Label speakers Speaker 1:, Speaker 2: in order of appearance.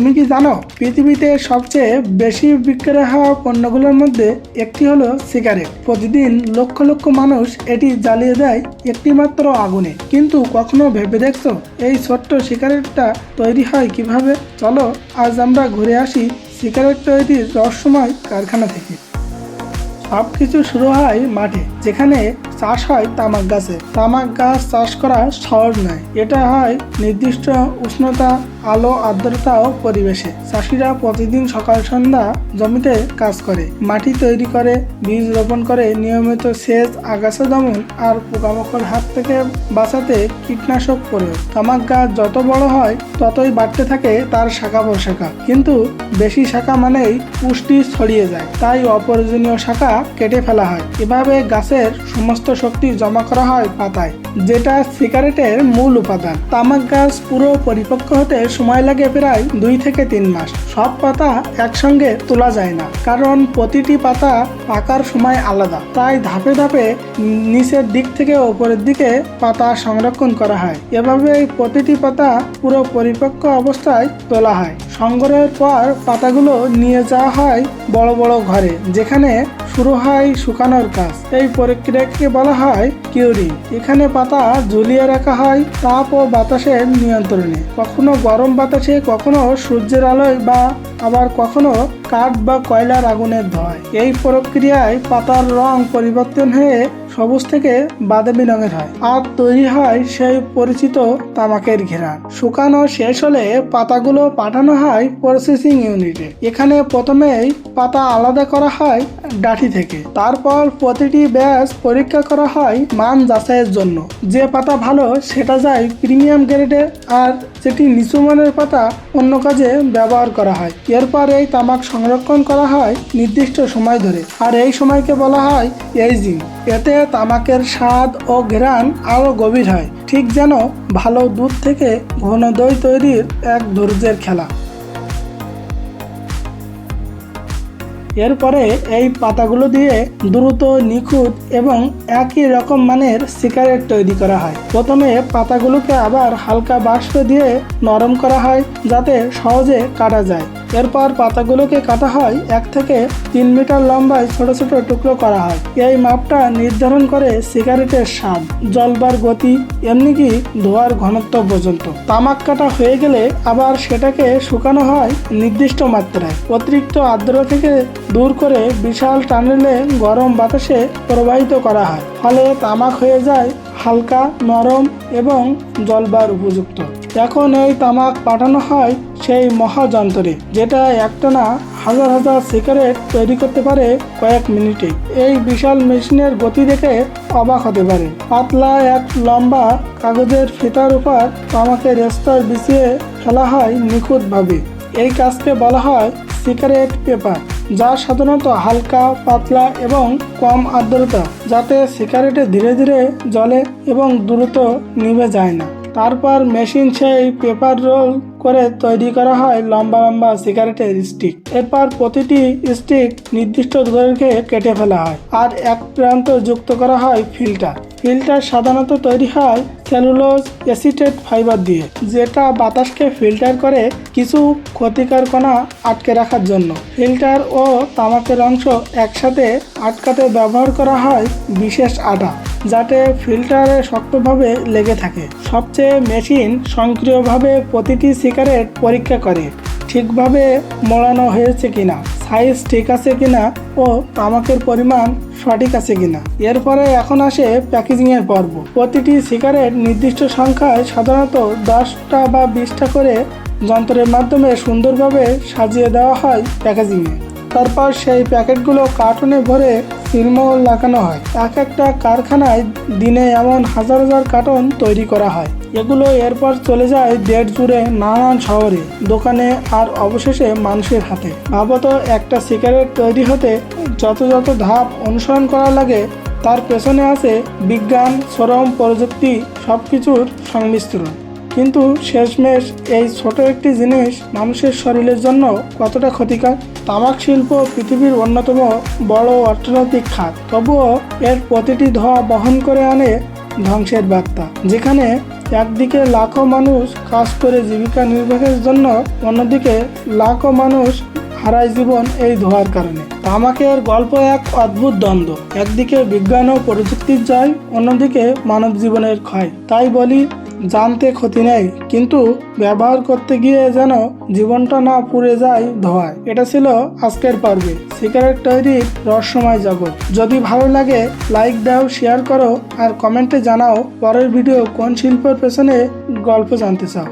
Speaker 1: তুমি কি জানো, পৃথিবীতে সবচেয়ে বেশি বিক্রয় হওয়া পণ্যগুলোর মধ্যে একটি হলো সিগারেট। প্রতিদিন লক্ষ লক্ষ মানুষ এটি জ্বালিয়ে দেয় একটি মাত্র আগুনে। কিন্তু কখনো ভেবে দেখছ, এই ছোট্ট সিগারেটটা তৈরি হয় কীভাবে? চলো, আজ আমরা ঘুরে আসি সিগারেট তৈরির রহস্যময় কারখানা থেকে। সব কিছু শুরু হয় মাঠে, যেখানে চাষ হয় তামাক গাছে। তামাক গাছ চাষ করা সহজ নয় এটা হয় নির্দিষ্ট উষ্ণতা, আলো, আর্দ্রতা ও পরিবেশে। চাষিরা প্রতিদিন সকাল, সন্ধ্যা জমিতে কাজ করে। মাটি তৈরি করে, বীজ রোপণ করে, নিয়মিত সেচ, আগাছা দমন আর পোকামাকড় হাত থেকে বাঁচাতে কীটনাশক প্রয়োগ। তামাক গাছ যত বড় হয়, ততই বাড়তে থাকে তার শাখা প্রশাখা। কিন্তু বেশি শাখা মানেই পুষ্টি ছড়িয়ে যায়। তাই অপ্রয়োজনীয় শাখা কেটে ফেলা হয়। এভাবে গাছের সমস্ত শক্তি জমা করা হয় পাতায়, যেটা সিগারেটের মূল উপাদান। তামাক গাছ পুরো পরিপক্ক হতে সময় লাগে প্রায় দুই থেকে তিন মাস। সব পাতা একসঙ্গে তোলা যায় না, কারণ প্রতিটি পাতা পাকার সময় আলাদা। তাই ধাপে ধাপে নিচের দিক থেকে ওপরের দিকে পাতা সংরক্ষণ করা হয়। এভাবে প্রতিটি পাতা পুরো পরিপক্ক অবস্থায় তোলা হয়। সংগ্রহের পর পাতাগুলো নিয়ে যাওয়া হয় বড় বড় ঘরে, যেখানে শুরু হয় শুকানোর কাজ। এই প্রক্রিয়াকে বলা হয়, কিউরি, এখানে পাতা ঝুলিয়ে রাখা হয়, তাপ ও বাতাসের নিয়ন্ত্রণে। কখনো গরম বাতাসে, কখনো সূর্যের আলোয় বা আবার কখনো কাঠ বা কয়লার আগুনের ধোঁয়ায়। এই প্রক্রিয়ায় পাতার রং পরিবর্তন হয়ে সবুজ থেকে বাদামি রঙের হয়। আর তৈরি হয় সেই পরিচিত তামাকের ঘেরান শুকানো শেষ হলে পাতাগুলো পাঠানো হয় প্রসেসিং ইউনিটে এখানে প্রথমেই পাতা আলাদা করা হয় ডাঠি থেকে। তারপর প্রতিটি ব্যাস পরীক্ষা করা হয় মান যাচাইয়ের জন্য। যে পাতা ভালো, সেটা যায় প্রিমিয়াম গ্রেডে আর যেটি নিচু মানের পাতা, অন্য কাজে ব্যবহার করা হয়। এরপর এই তামাক সংরক্ষণ করা হয় নির্দিষ্ট সময় ধরে। আর এই সময়কে বলা হয় এইজিং এতে তামাকের স্বাদ ও ঘ্রাণ আরও গভীর হয়। ঠিক যেন ভালো দুধ থেকে ঘন দই তৈরির এক ধৈর্যের খেলা। এরপরে এই পাতাগুলো দিয়ে দ্রুত, নিখুঁত এবং একই রকম মানের সিগারেট তৈরি করা হয়। প্রথমে পাতাগুলোকে আবার হালকা বাষ্প দিয়ে নরম করা হয় যাতে সহজে কাটা যায়। এরপর পাতাগুলোকে কাটা হয়, এক থেকে তিন মিটার লম্বায় ছোট ছোট টুকরো করা হয়। এই মাপটা নির্ধারণ করে সিগারেটের স্বাদ, জলবার গতি, এমনি কি ধোয়ার ঘনত্ব পর্যন্ত। তামাক কাটা হয়ে গেলে আবার সেটাকে শুকানো হয় নির্দিষ্ট মাত্রায়। অতিরিক্ত আর্দ্র থেকে দূর করে বিশাল টানেলে গরম বাতাসে প্রবাহিত করা হয়। ফলে তামাক হয়ে যায় হালকা, নরম এবং জলবার উপযুক্ত। এখন এই তামাক পাঠানো হয় সেই মহাযন্ত্রে, যেটা একটানা হাজার হাজার সিগারেট তৈরি করতে পারে কয়েক মিনিটে। এই বিশাল মেশিনের গতি দেখে অবাক হতে পারে। পাতলা এক লম্বা কাগজের ফিতার উপর তামাকের স্তর বিছিয়ে ফেলা হয় নিখুঁতভাবে। এই কাজকে বলা হয় সিগারেট পেপার, যা সাধারণত হালকা, পাতলা এবং কম আর্দ্রতা, যাতে সিগারেটে ধীরে ধীরে জলে এবং দ্রুত নিভে যায় না। তারপর মেশিন সেই পেপার রোল করে তৈরি করা হয় লম্বা লম্বা সিগারেটের স্টিক। এরপর প্রতিটি স্টিক নির্দিষ্ট দৈর্ঘ্যে কেটে ফেলা হয় আর এক প্রান্ত যুক্ত করা হয় ফিল্টার। ফিল্টার সাধারণত তৈরি হয় সেলুলোজ অ্যাসিটেট ফাইবার দিয়ে, যেটা বাতাসকে ফিল্টার করে কিছু ক্ষতিকর কণা আটকে রাখার জন্য। ফিল্টার ও তামাকের অংশ একসাথে আটকাতে ব্যবহার করা হয় বিশেষ আটা, যাতে ফিল্টারে শক্তভাবে লেগে থাকে। সবচেয়ে মেশিন সক্রিয়ভাবে প্রতিটি সিগারেট পরীক্ষা করে, ঠিকভাবে মোড়ানো হয়েছে কিনা সাইজ ঠিক আছে কিনা ও তামাকের পরিমাণ সঠিক আছে কিনা। এরপরে এখন আসে প্যাকেজিংয়ের পর্ব। প্রতিটি সিগারেট নির্দিষ্ট সংখ্যায় সাধারণত দশটা বা বিশটা করে যন্ত্রের মাধ্যমে সুন্দরভাবে সাজিয়ে দেওয়া হয় প্যাকেজিংয়ে। তারপর সেই প্যাকেটগুলো কার্টুনে ভরে সিলমোহর লাগানো হয়। এক একটা কারখানায় দিনে এমন হাজার হাজার কার্টন তৈরি করা হয়। এগুলো এরপর চলে যায় দেড় জুড়ে নানান শহরে। দোকানে আর অবশেষে মানুষের হাতে। ভাবত একটা সিগারেট তৈরি হতে যত যত ধাপ অনুসরণ করা লাগে, তার পেছনে আছে বিজ্ঞান, শ্রম, প্রযুক্তি সব কিছুর সংমিশ্রণ। কিন্তু শেষমেশ এই ছোট একটি জিনিস মানুষের শরীরের জন্য কতটা ক্ষতিকর? তামাক শিল্প পৃথিবীর অন্যতম বড় অর্থনৈতিক খাত। তবুও এর প্রতিটি ধোয়া বহন করে আনে ধ্বংসের বার্তা। যেখানে একদিকে লাখো মানুষ কাজ করে জীবিকা নির্বাহের জন্য, অন্যদিকে লাখো মানুষ হারায় জীবন এই ধোঁয়ার কারণে। তামাকের গল্প এক অদ্ভুত দ্বন্দ্ব। একদিকে বিজ্ঞান ও প্রযুক্তির জয়, অন্যদিকে মানব জীবনের ক্ষয়। তাই বলি জানতে ক্ষতি নেই, কিন্তু ব্যবহার করতে গিয়ে যেন জীবনটা না পুড়ে যায় ধোয়ায়। এটা ছিল আজকের পর্বে। সিগারেট তৈরির রহস্যময় জগৎ। যদি ভালো লাগে, লাইক দাও, শেয়ার করো, আর কমেন্টে জানাও পরের ভিডিও কোন শিল্পের পেছনে গল্প জানতে চাও।